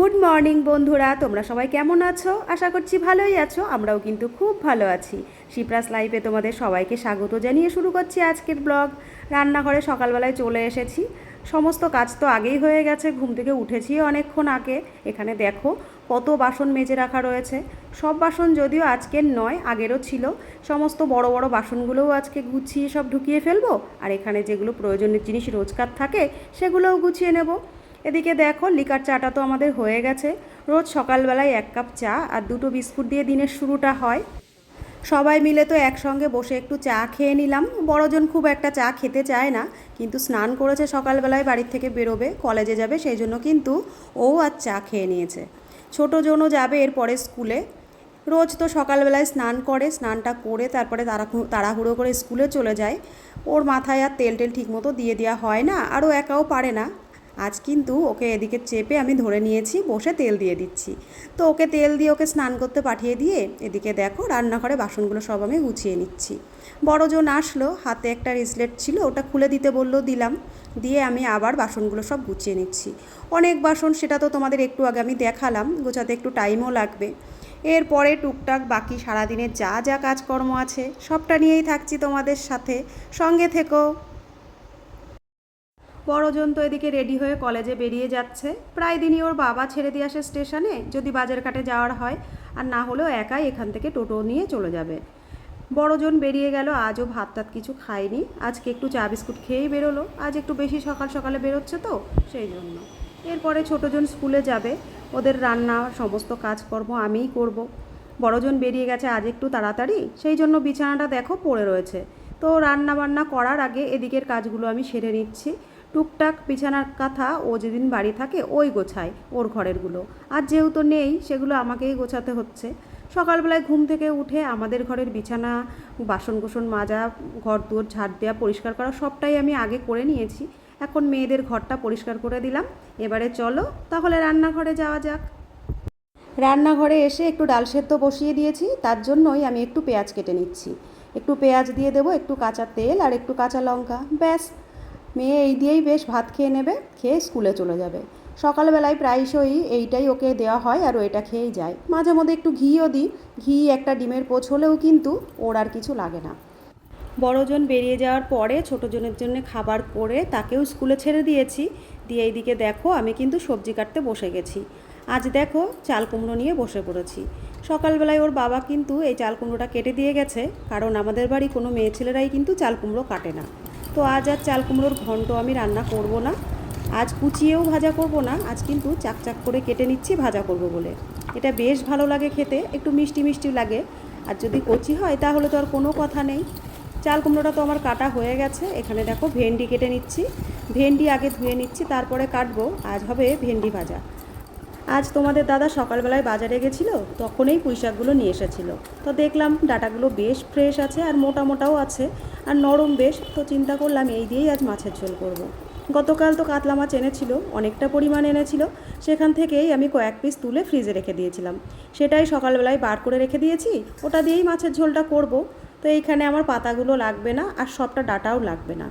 Good morning বন্ধুরা, তোমরা সবাই কেমন আছো? আশা করছি ভালোই আছো, আমরাও কিন্তু খুব ভালো আছি। শিপ্রাস লাইফে তোমাদের সবাইকে স্বাগত জানিয়ে শুরু করছি আজকের ব্লগ। রান্নাঘরে সকালবেলায় চলে এসেছি। সমস্ত কাজ তো আগেই হয়ে গেছে, ঘুম থেকে উঠেছি অনেকক্ষণ আগে। এখানে দেখো কত বাসন মেজে রাখা রয়েছে। সব বাসন যদিও আজকের নয়, আগেরও ছিল। সমস্ত বড় বড় বাসনগুলোও আজকে গুছিয়ে সব ঢুকিয়ে ফেলব। আর এখানে যেগুলো প্রয়োজনীয় জিনিস রোজকার থাকে, সেগুলোও গুছিয়ে নেব। এদিকে দেখো, লিকার চাটা তো আমাদের হয়ে গেছে। রোজ সকালবেলায় এক কাপ চা আর দুটো বিস্কুট দিয়ে দিনের শুরুটা হয়। সবাই মিলে তো একসঙ্গে বসে একটু চা খেয়ে নিলাম। বড়জন খুব একটা চা খেতে চায় না, কিন্তু স্নান করেছে সকালবেলায় বাড়ির থেকে বেরোবে, কলেজে যাবে, সেই জন্য কিন্তু ও আর চা খেয়ে নিয়েছে। ছোটো জনও যাবে এরপরে স্কুলে। রোজ তো সকালবেলায় স্নান করে, স্নানটা করে তারপরে তাড়া তাড়াহুড়ো করে স্কুলে চলে যায়। ওর মাথায় আর তেল টেল ঠিকমতো দিয়ে দেওয়া হয় না আরও একাও পারে না। আজ কিন্তু ওকে এদিকে চেপে আমি ধরে নিয়েছি, বসে তেল দিয়ে দিচ্ছি। তো ওকে তেল দিয়ে ওকে স্নান করতে পাঠিয়ে দিয়ে এদিকে দেখো রান্নাঘরে বাসনগুলো সব আমি গুছিয়ে নিচ্ছি। বড়জন আসলো, হাতে একটা রিসলেট ছিল, ওটা খুলে দিতে বলল, দিলাম। দিয়ে আমি আবার বাসনগুলো সব গুছিয়ে নিচ্ছি। অনেক বাসন সেটা তো তোমাদের একটু আগে আমি দেখালাম, গোছাতে একটু টাইমও লাগবে। এরপরে টুকটাক বাকি সারাদিনের যা যা কাজকর্ম আছে, সবটা নিয়েই থাকছি তোমাদের সাথে। সঙ্গে থেকো। বড়জন তো এদিকে রেডি হয়ে কলেজে বেরিয়ে যাচ্ছে। প্রায় দিনই ওর বাবা ছেড়ে দিয়ে আসে স্টেশনে, যদি বাজার ঘাটে যাওয়ার হয়। আর না হলেও একাই এখান থেকে টোটো নিয়ে চলে যাবে। বড়জন বেরিয়ে গেল, আজও ভাত টাত কিছু খায়নি। আজকে একটু চা বিস্কুট খেয়েই বেরোলো। আজ একটু বেশি সকাল সকালে বেরোচ্ছে তো, সেই জন্য। এরপরে ছোটোজন স্কুলে যাবে। ওদের রান্না, সমস্ত কাজকর্ম আমিই করব। বড়জন বেরিয়ে গেছে, আজ একটু তাড়াতাড়ি। সেই জন্য বিছানাটা দেখো পড়ে রয়েছে। তো রান্না বান্না করার আগে এদিকের কাজগুলো আমি সেরে নিচ্ছি। টুকটাক বিছানার কাঁথা ও যেদিন বাড়ি থাকে ওই গোছায় ওর ঘরেরগুলো। আর যেহেতু নেই, সেগুলো আমাকেই গোছাতে হচ্ছে। সকালবেলায় ঘুম থেকে উঠে আমাদের ঘরের বিছানা বাসন কোসন মাজা ঘর দুয়ার ঝাড় দেওয়া, পরিষ্কার করা সবটাই আমি আগে করে নিয়েছি। এখন মেয়েদের ঘরটা পরিষ্কার করে দিলাম। এবারে চলো তাহলে রান্নাঘরে যাওয়া যাক। রান্নাঘরে এসে একটু ডাল সেদ্ধ বসিয়ে দিয়েছি, তার জন্যই আমি একটু পেঁয়াজ কেটে নিচ্ছি। একটু পেঁয়াজ দিয়ে দেবো, একটু কাঁচা তেল আর একটু কাঁচা লঙ্কা, ব্যাস। মেয়ে এই দিয়েই বেশ ভাত খেয়ে নেবে, খেয়ে স্কুলে চলে যাবে। সকালবেলায় প্রায়শই এইটাই ওকে দেওয়া হয় আর এটা খেয়েই যায়। মাঝে মধ্যে একটু ঘিও দিই। ঘি, একটা ডিমের পোচ হলেও কিন্তু ওর আর কিছু লাগে না। বড়জন বেরিয়ে যাওয়ার পরে ছোটোজনের জন্য খাবার করে তাকেও স্কুলে ছেড়ে দিয়েছি। দিয়ে এইদিকে দেখো, আমি কিন্তু সবজি কাটতে বসে গেছি। আজ দেখো, চাল কুমড়ো নিয়ে বসে পড়েছি। সকালবেলায় ওর বাবা কিন্তু এই চাল কুমড়োটা কেটে দিয়ে গেছে। কারণ আমাদের বাড়ি কোনো মেয়ে ছেলেরাই কিন্তু চাল কুমড়ো কাটে না। তো আজ আর চাল কুমড়োর ঘন্ট আমি রান্না করব না। আজ কুচিয়েও ভাজা করব না, আজ কিন্তু চাকচাক করে কেটে নিচ্ছি, ভাজা করব বলে। এটা বেশ ভালো লাগে খেতে, একটু মিষ্টি মিষ্টি লাগে। আর যদি কচি হয়, তাহলে তো আর কোনো কথা নেই। চাল কুমড়োটা তো আমার কাটা হয়ে গেছে, এখানে দেখো ভেন্ডি কেটে নিচ্ছি। ভেন্ডি আগে ধুয়ে নিচ্ছি, তারপরে কাটবো। আজ হবে ভেন্ডি ভাজা। আজ তোমাদের দাদা সকালবেলায় বাজারে গেছিল, তখনই পুঁইশাকগুলো নিয়ে এসেছিল। তো দেখলাম ডাটাগুলো বেশ ফ্রেশ আছে আর মোটা মোটাও আছে, আর নরম বেশ, তো চিন্তা করলাম এই দিয়েই আজ মাছের ঝোল করব। গতকাল তো কাতলা মাছ এনেছিল, অনেকটা পরিমাণ এনেছিল, সেখান থেকেই আমি কয়েক পিস তুলে ফ্রিজে রেখে দিয়েছিলাম। সেটাই সকালবেলায় বার করে রেখে দিয়েছি, ওটা দিয়েই মাছের ঝোলটা করব। তো এইখানে আমার পাতাগুলো লাগবে না, আর সবটা ডাটাও লাগবে না।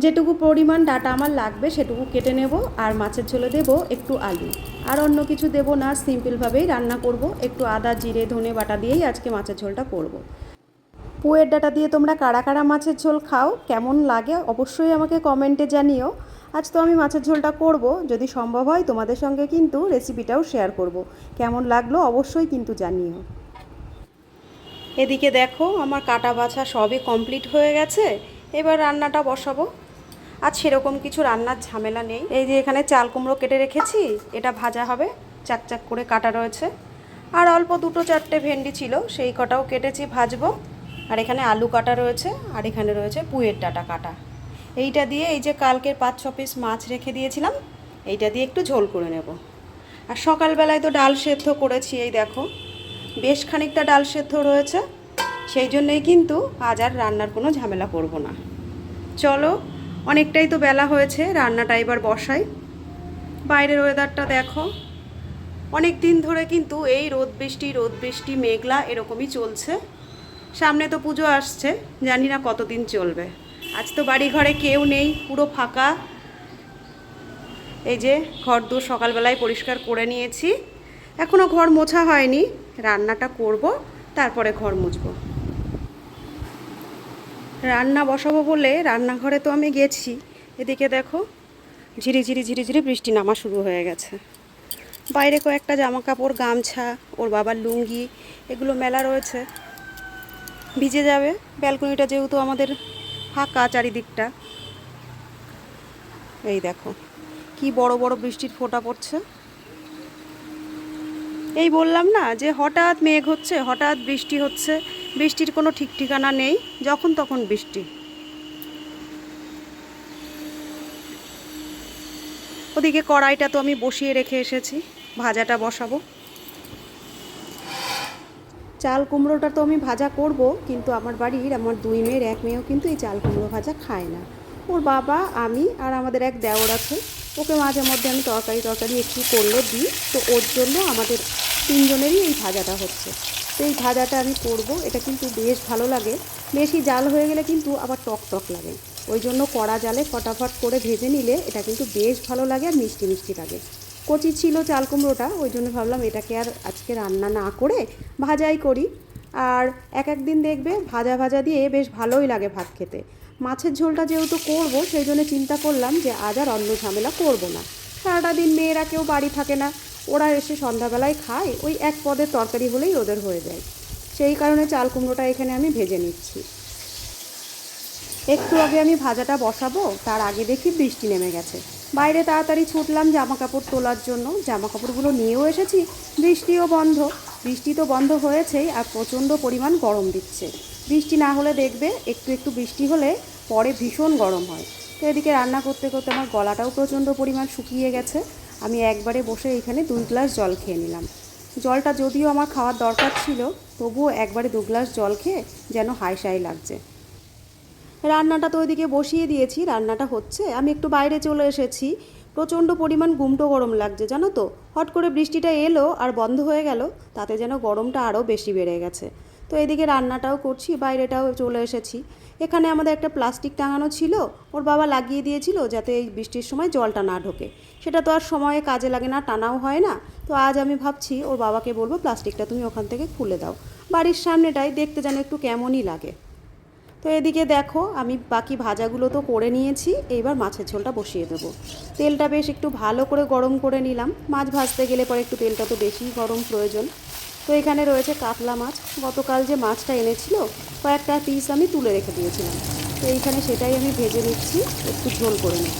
যেটুকু পরিমাণ ডাটা আমার লাগবে সেটুকু কেটে নেব, আর মাছের ঝোলে দেব একটু আলু। আর অন্য কিছু দেব না, সিম্পলভাবেই রান্না করব, একটু আদা, জিরে, ধনে বাটা দিয়েই আজকে মাছের ঝোলটা করব। পুয়ের ডাটা দিয়ে তোমরা কারা কারা মাছের ঝোল খাও, কেমন লাগে অবশ্যই আমাকে কমেন্টে জানিও। আজ তো আমি মাছের ঝোলটা করব, যদি সম্ভব হয় তোমাদের সঙ্গে কিন্তু রেসিপিটাও শেয়ার করব। কেমন লাগল অবশ্যই কিন্তু জানিও। এদিকে দেখো, আমার কাটা বাছা সবই কমপ্লিট হয়ে গেছে, এবার রান্নাটা বসাবো। আজ সেরকম কিছু রান্নার ঝামেলা নেই। এই যে এখানে চাল কুমড়ো কেটে রেখেছি, এটা ভাজা হবে, চাকচাক করে কাটা রয়েছে। আর অল্প দুটো চারটে ভেন্ডি ছিল, সেই কটাও কেটেছি, ভাজবো। আর এখানে আলু কাটা রয়েছে, আর এখানে রয়েছে পুয়ের ডাটা কাটা। এইটা দিয়ে এই যে কালকের পাঁচ ছ পিস মাছ রেখে দিয়েছিলাম, এইটা দিয়ে একটু ঝোল করে নেব। আর সকালবেলায় তো ডাল সেদ্ধ করেছি, এই দেখো। বেশ খানিকটা ডাল সেদ্ধ রয়েছে, সেই জন্যই কিন্তু আজ আর রান্নার কোনো ঝামেলা করব না। চলো অনেকটাই তো বেলা হয়েছে, রান্নাটা এবার বসাই। বাইরের ওয়েদারটা দেখো। অনেক দিন ধরে কিন্তু এই রোদ বৃষ্টি রোদ বৃষ্টি, মেঘলা এরকমই চলছে। সামনে তো পুজো আসছে, জানি না কতদিন চলবে। আজ তো বাড়ি ঘরে কেউ নেই, পুরো ফাঁকা। এই যে ঘর দূর সকালবেলায় পরিষ্কার করে নিয়েছি। এখনও ঘর মোছা হয়নি, রান্নাটা করব, তারপরে ঘর মুছবো। রান্না বসাবো বলে রান্নাঘরে তো আমি গেছি। এদিকে দেখো, ঝিরি ঝিরি ঝিরি ঝিরি বৃষ্টি নামা শুরু হয়ে গেছে। বাইরে কয়েকটা জামা কাপড় গামছা, ওর বাবার লুঙ্গি, এগুলো মেলা রয়েছে। ভিজে যাবে। ব্যালকনিটা যেহেতু আমাদের ফাঁকা চারিদিকটা। এই দেখো, কি বড় বড় বৃষ্টির ফোঁটা পড়ছে। এই বললাম না যে হঠাৎ মেঘ হচ্ছে, হঠাৎ বৃষ্টি হচ্ছে। বৃষ্টির কোনো ঠিক ঠিকানা নেই, যখন তখন বৃষ্টি। ওদিকে কড়াইটা তো আমি বসিয়ে রেখে এসেছি, ভাজাটা বসাবো। চাল কুমড়োটা তো আমি ভাজা করব, কিন্তু আমার বাড়ির আমার দুই মেয়ের এক মেয়েও কিন্তু এই চাল কুমড়ো ভাজা খায় না। ওর বাবা, আমি আর আমাদের এক দেওর আছে, ওকে মাঝে মধ্যে আমি তরকারি তরকারি একটু করলে দিই, তো ওর জন্য আমাদের তিনজনেরই এই ভাজাটা হচ্ছে। তো এই ভাজাটা আমি করব। এটা কিন্তু বেশ ভালো লাগে। বেশি জাল হয়ে গেলে কিন্তু আবার টক টক লাগে। ওই জন্য কড়া জালে ফটাফট করে ভেজে নিলে এটা কিন্তু বেশ ভালো লাগে আর মিষ্টি মিষ্টি লাগে। কচি ছিল চাল কুমড়োটা, ওই জন্য ভাবলাম এটাকে আর আজকে রান্না না করে ভাজাই করি। আর এক এক দিন দেখবে ভাজা ভাজা দিয়ে বেশ ভালোই লাগে ভাত খেতে। মাছের ঝোলটা যেহেতু করব, সেই জন্য চিন্তা করলাম যে আজ আর অন্য ঝামেলা করব না। সারাটা দিন মেয়েরা কেউ বাড়ি থাকে না। ওরা এসে সন্ধ্যাবেলায় খায়, ওই এক পদের তরকারি হলেই ওদের হয়ে যায়। সেই কারণে চাল কুমড়োটা এখানে আমি ভেজে নিচ্ছি। একটু আগে আমি ভাজাটা বসাবো, তার আগে দেখি বৃষ্টি নেমে গেছে। বাইরে তাড়াতাড়ি ছুটলাম জামা কাপড় তোলার জন্য। জামা কাপড়গুলো নিয়েও এসেছি, বৃষ্টিও বন্ধ। বৃষ্টি তো বন্ধ হয়েছেই আর প্রচণ্ড পরিমাণ গরম দিচ্ছে। বৃষ্টি না হলে দেখবে, একটু একটু বৃষ্টি হলে পরে ভীষণ গরম হয়। তো এদিকে রান্না করতে করতে আমার গলাটাও প্রচণ্ড পরিমাণ শুকিয়ে গেছে। আমি একবারে বসে এখানে দুই গ্লাস জল খেয়ে নিলাম। জলটা যদিও আমার খাওয়ার দরকার ছিল, তবুও একবারে দু গ্লাস জল খেয়ে যেন হাই সাই লাগছে। রান্নাটা তো ওইদিকে বসিয়ে দিয়েছি, রান্নাটা হচ্ছে। আমি একটু বাইরে চলে এসেছি। প্রচণ্ড পরিমাণ গুমটো গরম লাগছে, জানো তো? হট করে বৃষ্টিটা এলো আর বন্ধ হয়ে গেল, তাতে যেন গরমটা আরও বেশি বেড়ে গেছে। তো এদিকে রান্নাটাও করছি, বাইরেটাও চলে এসেছি। এখানে আমাদের একটা প্লাস্টিক টাঙানো ছিল, ওর বাবা লাগিয়ে দিয়েছিল যাতে এই বৃষ্টির সময় জলটা না ঢোকে। সেটা তো আর সময়ে কাজে লাগে না, টানাও হয় না। তো আজ আমি ভাবছি ওর বাবাকে বলব প্লাস্টিকটা তুমি ওখান থেকে খুলে দাও। বাড়ির সামনেটাই দেখতে যেন একটু কেমনই লাগে। তো এদিকে দেখো, আমি বাকি ভাজাগুলো তো করে নিয়েছি, এইবার মাছের ঝোলটা বসিয়ে দেবো। তেলটা বেশ একটু ভালো করে গরম করে নিলাম। মাছ ভাজতে গেলে পরে একটু তেলটা তো বেশি গরম প্রয়োজন। তো এখানে রয়েছে কাতলা মাছ। গতকাল যে মাছটা এনেছিল, কয়েকটা পিস আমি তুলে রেখে দিয়েছিলাম। তো এইখানে সেটাই আমি ভেজে নিচ্ছি, একটু ঝোল করে নেব।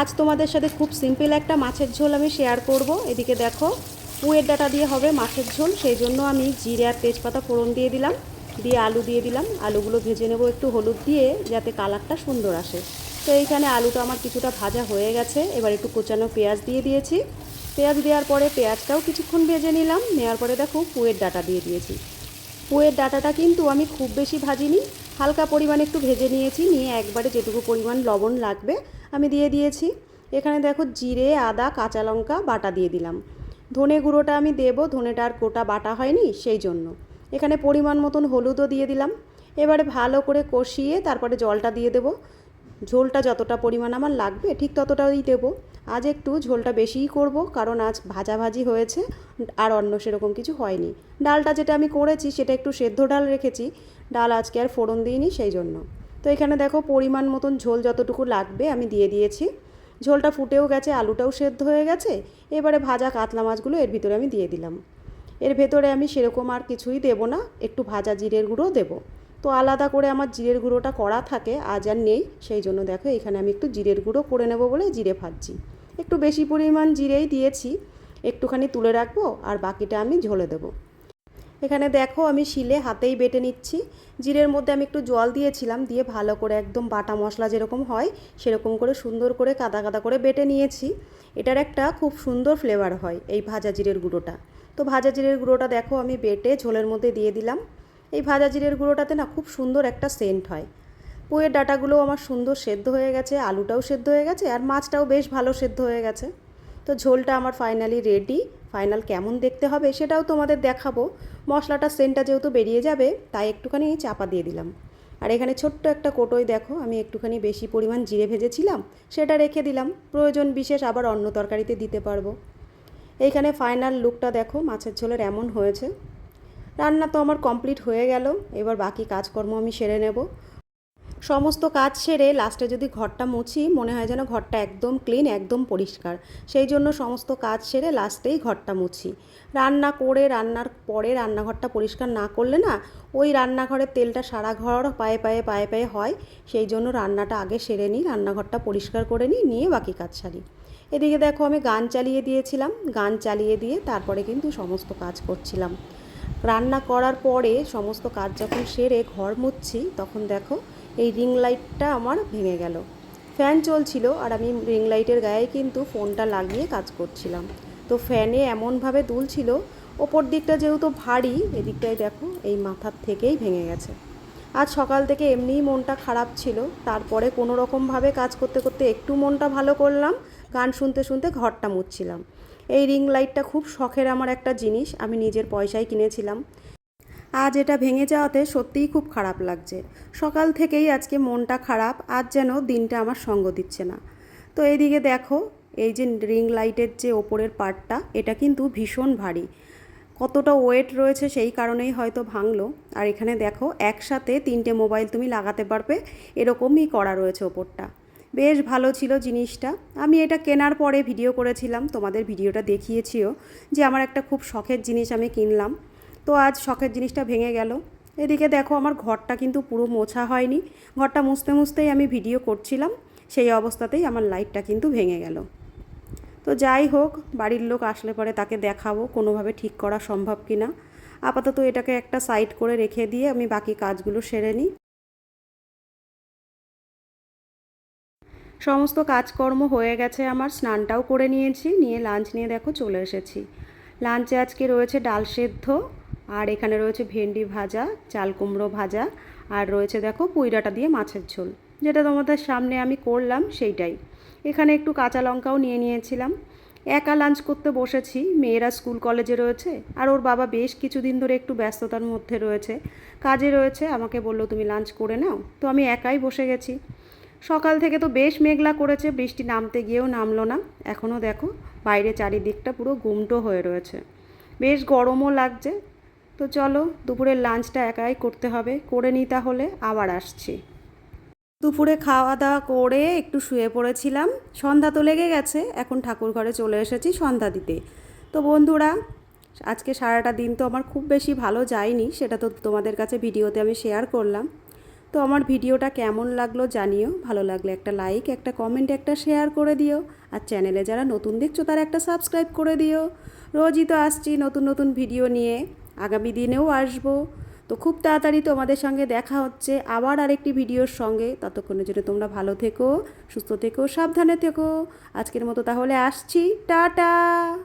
আজ তোমাদের সাথে খুব সিম্পল একটা মাছের ঝোল আমি শেয়ার করব। এদিকে দেখো, পুয়ের ডাটা দিয়ে হবে মাছের ঝোল, সেই জন্য আমি জিরে আর তেজপাতা ফোড়ন দিয়ে দিলাম। দিয়ে আলু দিয়ে দিলাম। আলুগুলো ভেজে নেব একটু হলুদ দিয়ে, যাতে কালারটা সুন্দর আসে। তো এইখানে আলুটা আমার কিছুটা ভাজা হয়ে গেছে। এবার একটু কোচানো পেঁয়াজ দিয়ে দিয়েছি। পেঁয়াজ দেওয়ার পরে পেঁয়াজটাও কিছুক্ষণ ভেজে নিলাম। নেওয়ার পরে দেখো পুয়ের ডাটা দিয়ে দিয়েছি। পুয়ের ডাটাটা কিন্তু আমি খুব বেশি ভাজিনি। হালকা পরিমাণে একটু ভেজে নিয়েছি। নিয়ে একবারে যেটুকু পরিমাণ লবণ লাগবে আমি দিয়ে দিয়েছি। এখানে দেখো জিরে, আদা, কাঁচা লঙ্কা, বাটা দিয়ে দিলাম। ধনে গুঁড়োটা আমি দেবো। ধনেটা আর গোটা বাটা হয়নি, সেই জন্য। এখানে পরিমাণ মতন হলুদও দিয়ে দিলাম। এবারে ভালো করে কষিয়ে তারপরে জলটা দিয়ে দেবো। ঝোলটা যতটা পরিমাণ আমার লাগবে, ঠিক ততটাই দেবো। আজ একটু ঝোলটা বেশিই করব, কারণ আজ ভাজাভাজি হয়েছে আর অন্য সেরকম কিছু হয়নি। ডালটা যেটা আমি করেছি সেটা একটু সেদ্ধ ডাল রেখেছি, ডাল আজকে আর ফোড়ন দিইনি সেই জন্য। তো এখানে দেখো পরিমাণ মতন ঝোল যতটুকু লাগবে আমি দিয়ে দিয়েছি। ঝোলটা ফুটেও গেছে, আলুটাও সেদ্ধ হয়ে গেছে। এবারে ভাজা কাতলা মাছগুলো এর ভিতরে আমি দিয়ে দিলাম। এর ভেতরে আমি সেরকম আর কিছুই দেবো না, একটু ভাজা জিরের গুঁড়ো দেবো। তো আলাদা করে আমার জিরের গুঁড়োটা করা থাকে, আজ আর নেই, সেই জন্য দেখো এখানে আমি একটু জিরের গুঁড়ো করে নেব বলে জিরে ভাজছি। একটু বেশি পরিমাণ জিরেই দিয়েছি, একটুখানি তুলে রাখব আর বাকিটা আমি ঝোলে দেবো। এখানে দেখো আমি শিলে হাতেই বেটে নিচ্ছি। জিরের মধ্যে আমি একটু জল দিয়েছিলাম, দিয়ে ভালো করে একদম বাটা মশলা যেরকম হয়, সেরকম করে সুন্দর করে কাদা কাদা করে বেটে নিয়েছি। এটার একটা খুব সুন্দর ফ্লেভার হয়, এই ভাজা জিরের গুঁড়োটা। তো ভাজা জিরের গুঁড়োটা দেখো আমি বেটে ঝোলের মধ্যে দিয়ে দিলাম। এই ভাজা জিরের গুঁড়োটাতে না খুব সুন্দর একটা সেন্ট হয়। পুয়ের ডাটাগুলো আমার সুন্দর সেদ্ধ হয়ে গেছে, আলুটাও সেদ্ধ হয়ে গেছে, আর মাছটাও বেশ ভালো সেদ্ধ হয়ে গেছে। তো ঝোলটা আমার ফাইনালি রেডি ফাইনাল কেমন দেখতে হবে সেটাও তোমাদের দেখাবো। মশলাটার সেন্টটা যেহেতু বেরিয়ে যাবে, তাই একটুখানি চাপা দিয়ে দিলাম। আর এখানে ছোট্ট একটা কোটোয় দেখো, আমি একটুখানি বেশি পরিমাণ জিরে ভেজেছিলাম, সেটা রেখে দিলাম। প্রয়োজন বিশেষ আবার অন্য তরকারিতে দিতে পারব। এইখানে ফাইনাল লুকটা দেখো, মাছের ঝোলের এমন হয়েছে। রান্না তো আমার কমপ্লিট হয়ে গেল, এবার বাকি কাজকর্ম আমি সেরে নেব। সমস্ত কাজ সেরে লাস্টে যদি ঘরটা মুছি, মনে হয় যেন ঘরটা একদম ক্লিন একদম পরিষ্কার। সেই জন্য সমস্ত কাজ সেরে লাস্টেই ঘরটা মুছি। রান্না করে, রান্নার পরে রান্নাঘরটা পরিষ্কার না করলে না, ওই রান্নাঘরের তেলটা সারা ঘর পায়ে পায়ে পায়ে পায়ে হয়। সেই জন্য রান্নাটা আগে সেরে নিই, রান্নাঘরটা পরিষ্কার করে নিই, নিয়ে বাকি কাজ সারি। এদিকে দেখো আমি গান চালিয়ে দিয়েছিলাম, গান চালিয়ে দিয়ে তারপরে কিন্তু সমস্ত কাজ করছিলাম। রান্না করার পরে সমস্ত কাজ যখন সেরে ঘর মুছছি, তখন দেখো এই রিং লাইটটা আমার ভেঙে গেল। ফ্যান চলছিল আর আমি রিং লাইটের গায়ে কিন্তু ফোনটা লাগিয়ে কাজ করছিলাম। তো ফ্যানে এমনভাবে দুলছিল, ওপর দিকটা যেহেতু ভারী, এদিকটায় দেখো এই মাথার থেকেই ভেঙে গেছে। আজ সকাল থেকে এমনিই মনটা খারাপ ছিল, তারপরে কোনো রকমভাবে কাজ করতে করতে একটু মনটা ভালো করলাম গান শুনতে শুনতে ঘরটা মুছছিলাম। এই রিং লাইটটা খুব শখের আমার একটা জিনিস, আমি নিজের পয়সায় কিনেছিলাম। আজ এটা ভেঙে যাওয়াতে সত্যিই খুব খারাপ লাগছে। সকাল থেকেই আজকে মনটা খারাপ, আজ যেন দিনটা আমার সঙ্গ দিচ্ছে না। তো এইদিকে দেখো, এই যে রিং লাইটের যে ওপরের পার্টটা, এটা কিন্তু ভীষণ ভারী। কতটা ওয়েট রয়েছে সেই কারণেই হয়তো ভাঙলো। আর এখানে দেখো, একসাথে তিনটে মোবাইল তুমি লাগাতে পারবে, এরকমই করা রয়েছে ওপরটা। বেশ ভালো ছিল জিনিসটা। আমি এটা কেনার পরে ভিডিও করেছিলাম, তোমাদের ভিডিওটা দেখিয়েছিও যে আমার একটা খুব শখের জিনিস আমি কিনলাম। তো আজ শখের জিনিসটা ভেঙে গেল। এদিকে দেখো আমার ঘরটা কিন্তু পুরো মোছা হয়নি। ঘরটা মুছতে মুছতেই আমি ভিডিও করছিলাম, সেই অবস্থাতেই আমার লাইটটা কিন্তু ভেঙে গেল। তো যাই হোক, বাড়ির লোক আসলে পরে তাকে দেখাবো, কোনোভাবে ঠিক করা সম্ভব কি না আপাতত এটাকে একটা সাইড করে রেখে দিয়ে আমি বাকি কাজগুলো সেরে নিই। সমস্ত কাজকর্ম হয়ে গেছে, আমার স্নানটাও করে নিয়েছি, নিয়ে লাঞ্চ নিয়ে দেখো চলে এসেছি। লাঞ্চে আজকে রয়েছে ডাল সেদ্ধ, আর এখানে রয়েছে ভেন্ডি ভাজা, চাল কুমড়ো ভাজা, আর রয়েছে দেখো পুইরাটা দিয়ে মাছের ঝোল। যেটা তোমাদের সামনে আমি করলাম সেইটাই। এখানে একটু কাঁচা লঙ্কাও নিয়ে নিয়েছিলাম। একা লাঞ্চ করতে বসেছি, মেয়েরা স্কুল কলেজে রয়েছে, আর ওর বাবা বেশ কিছুদিন ধরে একটু ব্যস্ততার মধ্যে রয়েছে। কাজে রয়েছে, আমাকে বলল, তুমি লাঞ্চ করে নাও। তো আমি একাই বসে গেছি। সকাল থেকে তো বেশ মেঘলা করেছে, বৃষ্টি নামতে গিয়েও নামলো না। এখনও দেখো, বাইরে চারিদিকটা পুরো গুমটো হয়ে রয়েছে। বেশ গরমও লাগছে। তো চলো, দুপুরের লাঞ্চটা একাই করতে হবে। করে নিই তাহলে, আবার আসছি। দুপুরে খাওয়া দাওয়া করে একটু শুয়ে পড়েছিলাম। সন্ধ্যা তো লেগে গেছে, এখন ঠাকুর ঘরে চলে এসেছি সন্ধ্যা দিতে। তো বন্ধুরা, আজকে সারাটা দিন তো আমার খুব বেশি ভালো যায়নি, সেটা তো তোমাদের কাছে ভিডিওতে আমি শেয়ার করলাম। তো আমার ভিডিওটা কেমন লাগল জানিও। ভালো লাগলে একটা লাইক একটা কমেন্ট একটা শেয়ার করে দিও। আর চ্যানেলে যারা নতুন দেখছ, তারা একটা সাবস্ক্রাইব করে দিও। রোজই তো আসছি নতুন নতুন ভিডিও নিয়ে। আগামী দিনেও আসব। তো খুব তাড়াতাড়ি তোমাদের সঙ্গে দেখা হচ্ছে আবার আরেকটি ভিডিওর সঙ্গে। ততক্ষণের জন্য তোমরা ভালো থেকো, সুস্থ থেকো, সাবধানে থেকো। আজকের মতো তাহলে আসছি। টাটা!